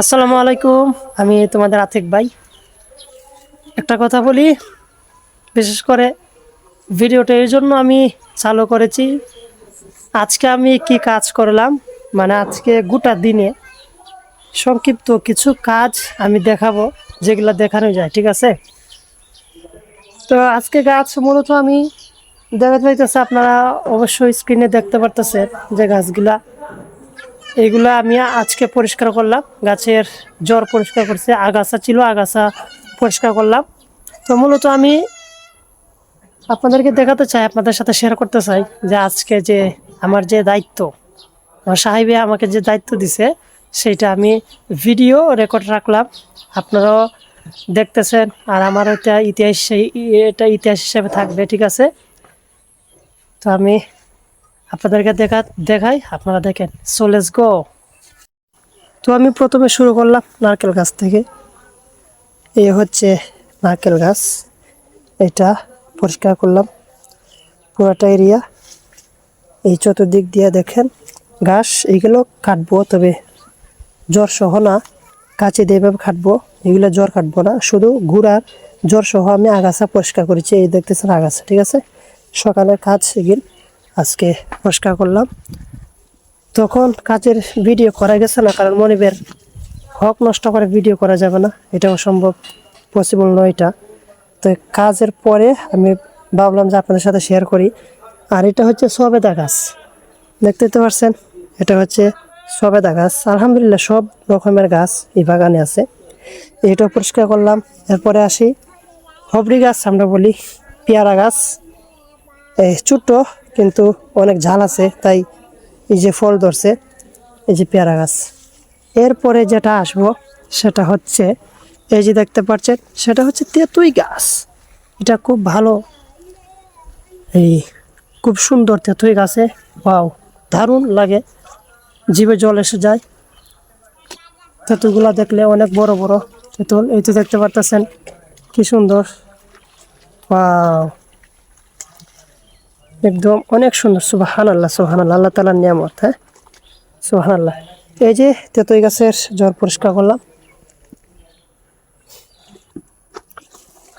আসসালামু আলাইকুম। আমি তোমাদের আতিক ভাই। একটা কথা বলি, বিশেষ করে ভিডিওটা এই জন্য আমি চালু করেছি। আজকে আমি কি কাজ করলাম মানে আজকে গোটা দিনে সংক্ষিপ্ত কিছু কাজ আমি দেখাবো, যেগুলো দেখানো যায়, ঠিক আছে? তো আজকে গাছ মূলত আমি, দেখাতে পাইতেছে আপনারা অবশ্যই স্ক্রিনে দেখতে পারতেছেন যে গাছগুলা এইগুলো আমি আজকে পরিষ্কার করলাম। গাছের জ্বর পরিষ্কার করছে, আগাছা ছিল, আগাছা পরিষ্কার করলাম। তো মূলত আমি আপনাদেরকে দেখাতে চাই, আপনাদের সাথে শেয়ার করতে চাই যে আজকে যে আমার যে দায়িত্ব, আমার সাহেবে আমাকে যে দায়িত্ব দিছে সেইটা আমি ভিডিও রেকর্ড রাখলাম। আপনারাও দেখতেছেন, আর আমার এটা ইতিহাস এটা ইতিহাস হিসেবে থাকবে, ঠিক আছে? তো আমি আপনাদেরকে দেখা দেখাই, আপনারা দেখেন সো গো তো আমি প্রথমে শুরু করলাম নারকেল গাছ থেকে। এই হচ্ছে নারকেল গাছ। এটা পরিষ্কার করলাম। পুরোটা এরিয়া। এই চতুর্দিক দিয়ে দেখেন ঘাস এইগুলো কাটবো, তবে জ্বর সহ না। কাছে দিয়ে কাটবো, এগুলো জ্বর কাটবো না। শুধু ঘুরার জ্বর সহ আমি আগাছা পরিষ্কার করেছি, এই দেখতেছেন আগাছা, ঠিক আছে? সকালের কাজ এগিন আজকে পরিষ্কার করলাম। তখন কাজের ভিডিও করা গেছে না, কারণ মনিবের হক নষ্ট করে ভিডিও করা যাবে না। এটা অসম্ভব পসিবল নয় এটা। তো কাজের পরে আমি ভাবলাম যে আপনাদের সাথে শেয়ার করি। আর এটা হচ্ছে সবেদা গাছ। দেখতে তো পারছেন, এটা হচ্ছে সবেদা গাছ। আলহামদুলিল্লাহ সব রকমের গাছ এই বাগানে আছে। এটাও পরিষ্কার করলাম। এরপরে আসি। হবরি গাছ আমরা বলি, পেয়ারা গাছ। এই ছোট্ট কিন্তু অনেক ঝাল আছে, তাই এই যে ফল ধরছে, এই যে পেয়ারা গাছ। এরপরে যেটা আসব, সেটা হচ্ছে, এই যে দেখতে পাচ্ছেন, সেটা হচ্ছে তেঁতুই গাছ। এটা খুব ভালো, এই খুব সুন্দর তেঁতুই গাছে। পাও দারুণ লাগে। জিভে জল এসে যায়। তেঁতুলগুলা দেখলে অনেক বড় বড় তেঁতুল। এই তো দেখতে পারতেছেন, কি সুন্দর। ওয়াও। একদম অনেক সুন্দর সুবাহান আল্লাহ সুবাহান আল্লাহ আল্লাহ তালার নিয়ামত হ্যাঁ? সুবাহান আল্লাহ এই যে তেতই গাছের জ্বর পরিষ্কার করলাম।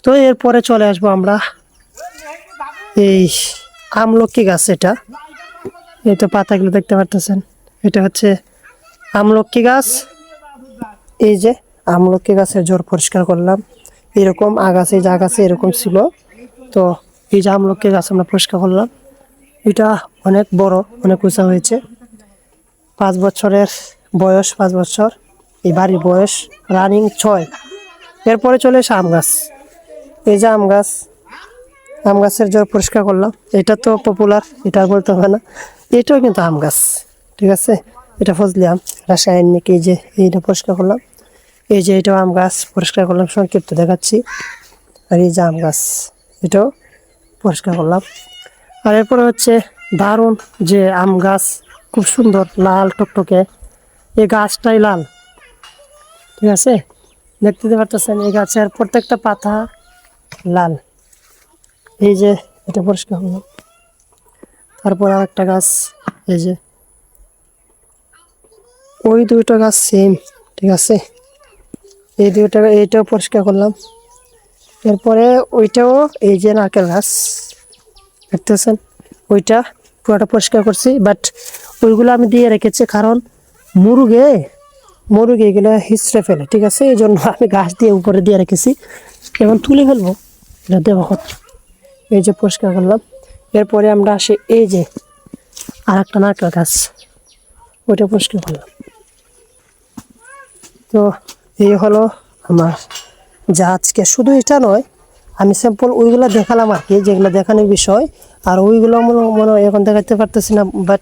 তো এরপরে চলে আসব আমরা এই আমলকি গাছ এটা। এই তো পাতাগুলো দেখতে পারতেছেন। এটা হচ্ছে আমলকি গাছ। এই যে আমলকি গাছের জ্বর পরিষ্কার করলাম। এরকম আগাছে যে আগাছে এরকম ছিল। তো এই যে আমলকি গাছ আমরা পরিষ্কার করলাম, এটা অনেক বড়, অনেক উঁচা হয়েছে। পাঁচ বছরের বয়স, পাঁচ বছর, এই বাড়ির বয়স রানিং ছয়। এরপরে চলে এসে আম গাছ। এই যে আম গাছ, আম গাছের জ্বর পরিষ্কার করলাম। এটা তো পপুলার এটা বলতে হবে না। এটাও কিন্তু আম গাছ, ঠিক আছে? এটা ফজলি আম, রাসায়নিক এই যে, এইটা পরিষ্কার করলাম। এই যে এটাও আম গাছ, পরিষ্কার করলাম, সংক্ষিপ্ত দেখাচ্ছি। আর এই যে আম গাছ, এটাও পরিষ্কার করলাম। আর এরপরে হচ্ছে দারুণ যে আম গাছ, খুব সুন্দর লাল টকটকে। এই গাছটাই লাল। ঠিক আছে? দেখতে পারতেছেন, এই গাছের প্রত্যেকটা পাতা লাল। এই যে এটা পরিষ্কার হলো। তারপর আর একটা গাছ, এই যে। ওই দুইটা গাছ সেম ঠিক আছে? এই দুইটা, এইটাও পরিষ্কার করলাম। এরপরে ওইটাও এই যে নারকেল গাছ, দেখতেছেন? ওইটা পুরোটা পরিষ্কার করছি বাট ওইগুলো আমি দিয়ে রেখেছি কারণ মুরগে মুরগে এগুলো হিসড়ে ফেলে, ঠিক আছে? এই জন্য আমি গাছ দিয়ে উপরে দিয়ে রেখেছি। এখন তুলে ফেলব, এটা দেবো এই যে পরিষ্কার করলাম। এরপরে আমরা আসি, এই যে আর একটা নারকেল গাছ, ওইটা পরিষ্কার করলাম। তো এই হলো আমার যা আজকে শুধু এটা নয়, আমি স্যাম্পল ওইগুলো দেখালাম আর কি, যেগুলো দেখানোর বিষয়, আর ওইগুলো মনে হয় এখন দেখাতে পারতেছি না বাট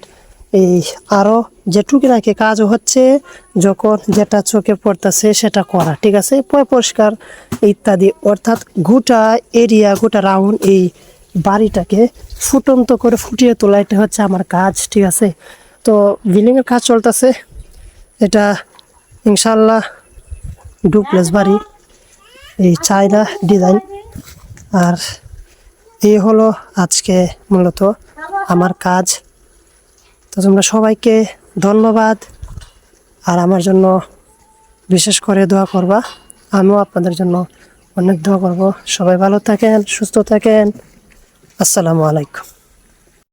এই আরও যেটুকু নাকি কাজ হচ্ছে, যখন যেটা চোখে পড়তেছে সেটা করা, ঠিক আছে? পরিষ্কার ইত্যাদি, অর্থাৎ গোটা এরিয়া গোটা রাউন্ড এই বাড়িটাকে ফুটন্ত করে ফুটিয়ে তোলা, এটা হচ্ছে আমার কাজ, ঠিক আছে? তো বিল্ডিংয়ের কাজ চলতেছে, এটা ইনশাল্লাহ ডুপ্লেস বাড়ি। এই চায়না ডিজাইন। আর এই হলো আজকে মূলত আমার কাজ। তো তোমরা সবাইকে ধন্যবাদ। আর আমার জন্য বিশেষ করে দোয়া করবা। আমিও আপনাদের জন্য অনেক দোয়া করব। সবাই ভালো থাকেন, সুস্থ থাকেন। আসসালামু আলাইকুম।